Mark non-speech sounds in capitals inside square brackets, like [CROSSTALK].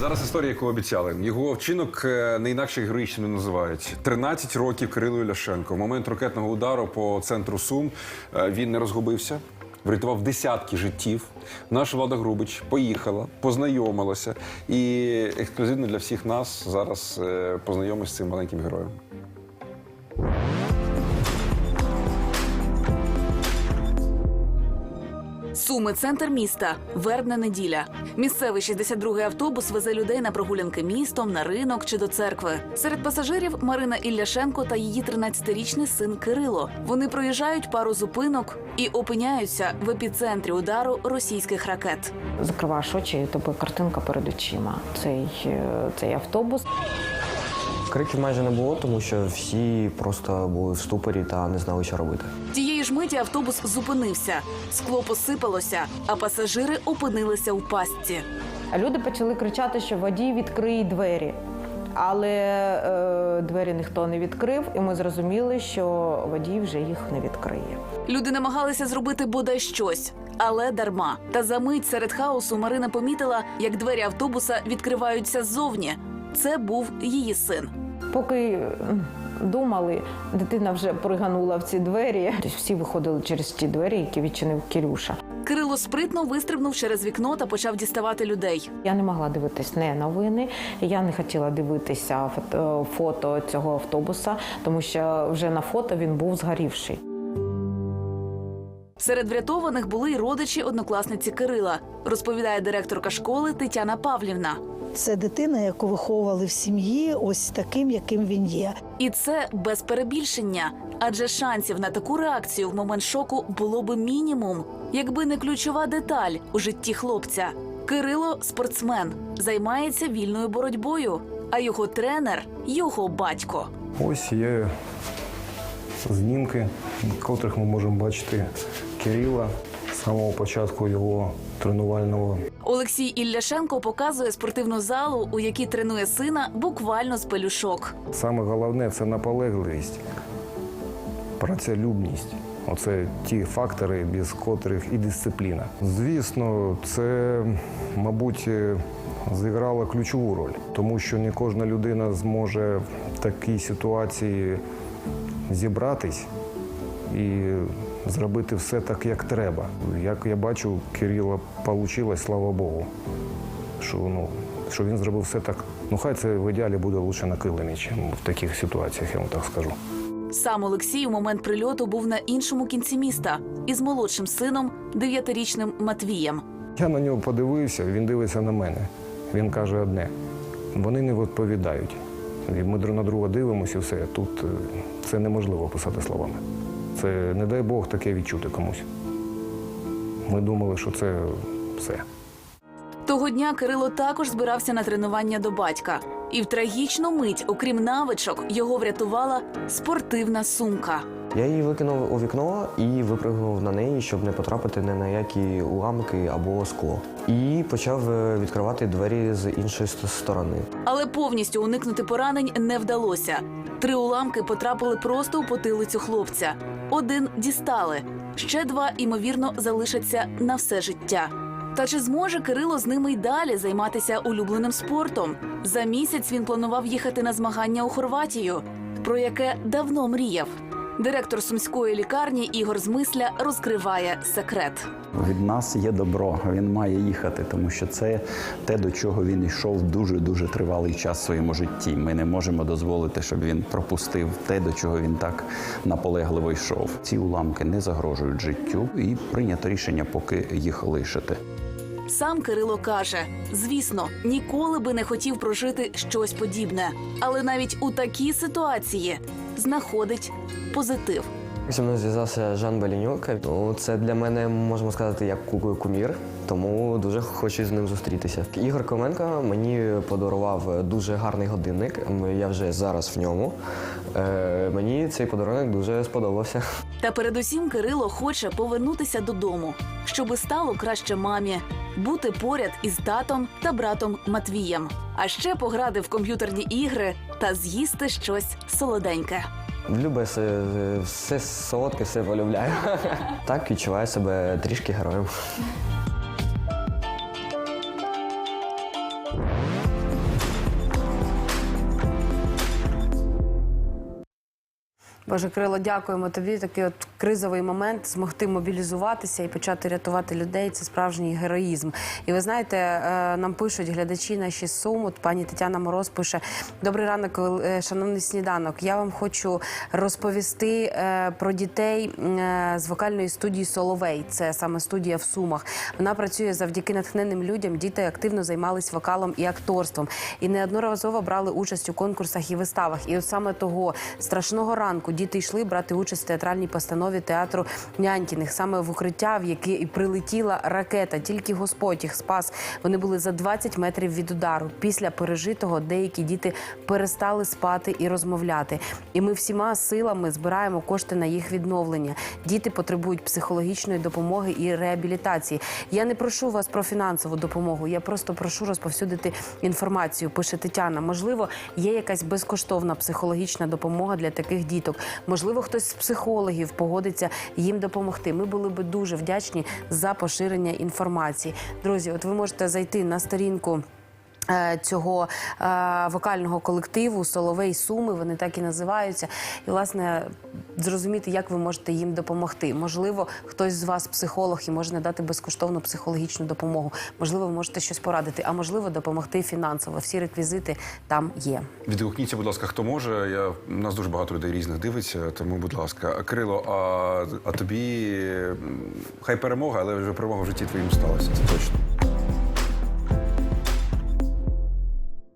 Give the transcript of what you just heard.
Зараз історія, яку обіцяли. Його вчинок е, не інакше героїчним називають. 13 років Кирилу Ляшенко. В момент ракетного удару по центру Сум е, він не розгубився. Врятував десятки життів. Наша влада Грубич поїхала, познайомилася і ексклюзивно для всіх нас зараз е, з цим маленьким героєм. Суми, центр міста, вербна неділя. Місцевий 62-й автобус везе людей на прогулянки містом, на ринок чи до церкви. Серед пасажирів Марина Ілляшенко та її 13-річний син Кирило. Вони проїжджають пару зупинок і опиняються в епіцентрі удару російських ракет. Закриваєш очі, і тебе картинка перед очима. Цей, е, цей автобус. Криків майже не було, тому що всі просто були в ступорі та не знали, що робити. Ж миті автобус зупинився, скло посипалося, а пасажири опинилися у пастці. А люди почали кричати, що водій відкриє двері. Але е, двері ніхто не відкрив, і ми зрозуміли, що водій вже їх не відкриє. Люди намагалися зробити бодай щось, але дарма. Та за мить серед хаосу Марина помітила, як двері автобуса відкриваються ззовні. Це був її син. Поки думали, дитина вже приганула в ці двері. Тобто всі виходили через ті двері, які відчинив Кирюша. Кирило спритно вистрибнув через вікно та почав діставати людей. Я не могла дивитись не новини. Я не хотіла дивитися фото, фото цього автобуса, тому що вже на фото він був згорівший. Серед врятованих були й родичі однокласниці Кирила, розповідає директорка школи Тетяна Павлівна. Це дитина, яку виховували в сім'ї, ось таким, яким він є. І це без перебільшення, адже шансів на таку реакцію в момент шоку було би мінімум, якби не ключова деталь у житті хлопця. Кирило спортсмен, займається вільною боротьбою, а його тренер його батько. Ось є знімки, в котрих ми можемо бачити Кирила з самого початку його тренувального Олексій Ілляшенко показує спортивну залу, у якій тренує сина буквально з пелюшок. Саме головне це наполегливість, працелюбність. Оце ті фактори, без котрих і дисципліна. Звісно, це, мабуть, зіграло ключову роль, тому що не кожна людина зможе в такій ситуації зібратись і зробити все так, як треба. Як я бачу, Кирила вийшло, слава Богу. Що, ну, що він зробив все так. Ну, хай це в ідеалі буде лише на килимі, ніж в таких ситуаціях, я вам так скажу. Сам Олексій у момент прильоту був на іншому кінці міста із молодшим сином, дев'ятирічним Матвієм. Я на нього подивився, він дивиться на мене. Він каже одне: вони не відповідають. І ми друг на друга дивимося і все. Тут е, це неможливо описати словами. Це, не дай Бог, таке відчути комусь. Ми думали, що це все. Того дня Кирило також збирався на тренування до батька. І в трагічну мить, окрім навичок, його врятувала спортивна сумка. Я її викинув у вікно і випрыгнув на неї, щоб не потрапити ні на які уламки або скло. І почав е, відкривати двері з іншої сторони. Але повністю уникнути поранень не вдалося. Три уламки потрапили просто у потилицю хлопця. Один дістали, ще два, ймовірно, залишаться на все життя. Та чи зможе Кирило з ними й далі займатися улюбленим спортом? За місяць він планував їхати на змагання у Хорватію, про яке давно мріяв. Директор сумської лікарні Ігор Змисля розкриває секрет. Від нас є добро, він має їхати, тому що це те, до чого він йшов дуже дуже тривалий час в своєму житті. Ми не можемо дозволити, щоб він пропустив те, до чого він так наполегливо йшов. Ці уламки не загрожують життю, і прийнято рішення поки їх лишити. Сам Кирило каже: звісно, ніколи би не хотів прожити щось подібне, але навіть у такій ситуації знаходить позитив. Зі мною зв'язався Жан Балінюк. Ну, це для мене можна сказати як ку- кумір, тому дуже хочу з ним зустрітися. Ігор Коменко мені подарував дуже гарний годинник. Я вже зараз в ньому. Е, мені цей подарунок дуже сподобався. Та передусім Кирило хоче повернутися додому, щоби стало краще мамі, бути поряд із татом та братом Матвієм, а ще пограти в комп'ютерні ігри та з'їсти щось солоденьке. Люблю все, все солодке, все полюбляю. [LAUGHS] Так відчуваю себе трішки героєм. Боже, Крило, дякуємо тобі. Такий от кризовий момент змогти мобілізуватися і почати рятувати людей. Це справжній героїзм. І ви знаєте, е, нам пишуть глядачі наші з Сум. От пані Тетяна Мороз пише: Добрий ранок, е, шановний сніданок. Я вам хочу розповісти е, про дітей з вокальної студії Соловей. Це саме студія в Сумах. Вона працює завдяки натхненним людям. Діти активно займались вокалом і акторством і неодноразово брали участь у конкурсах і виставах. І от саме того страшного ранку діти йшли брати участь в театральній постанові театру Нянькіних, саме в укриття, в яке і прилетіла ракета. Тільки Господь їх спас. Вони були за 20 метрів від удару. Після пережитого деякі діти перестали спати і розмовляти. І ми всіма силами збираємо кошти на їх відновлення. Діти потребують психологічної допомоги і реабілітації. Я не прошу вас про фінансову допомогу. Я просто прошу розповсюдити інформацію. Пише Тетяна. Можливо, є якась безкоштовна психологічна допомога для таких діток. Можливо, хтось з психологів погодиться їм допомогти. Ми були би дуже вдячні за поширення інформації. Друзі, от ви можете зайти на сторінку. Е, Цього е, вокального колективу Соловей Суми, вони так і називаються. І, власне, зрозуміти, як ви можете їм допомогти. Можливо, хтось з вас психолог і може надати безкоштовну психологічну допомогу. Можливо, ви можете щось порадити, а можливо, допомогти фінансово. Всі реквізити там є. Відгукніться, будь ласка, хто може. Я, у нас дуже багато людей різних дивиться, тому, будь ласка, Крило, а, а тобі хай перемога, але вже перемога в житті твоїм сталася. Це точно.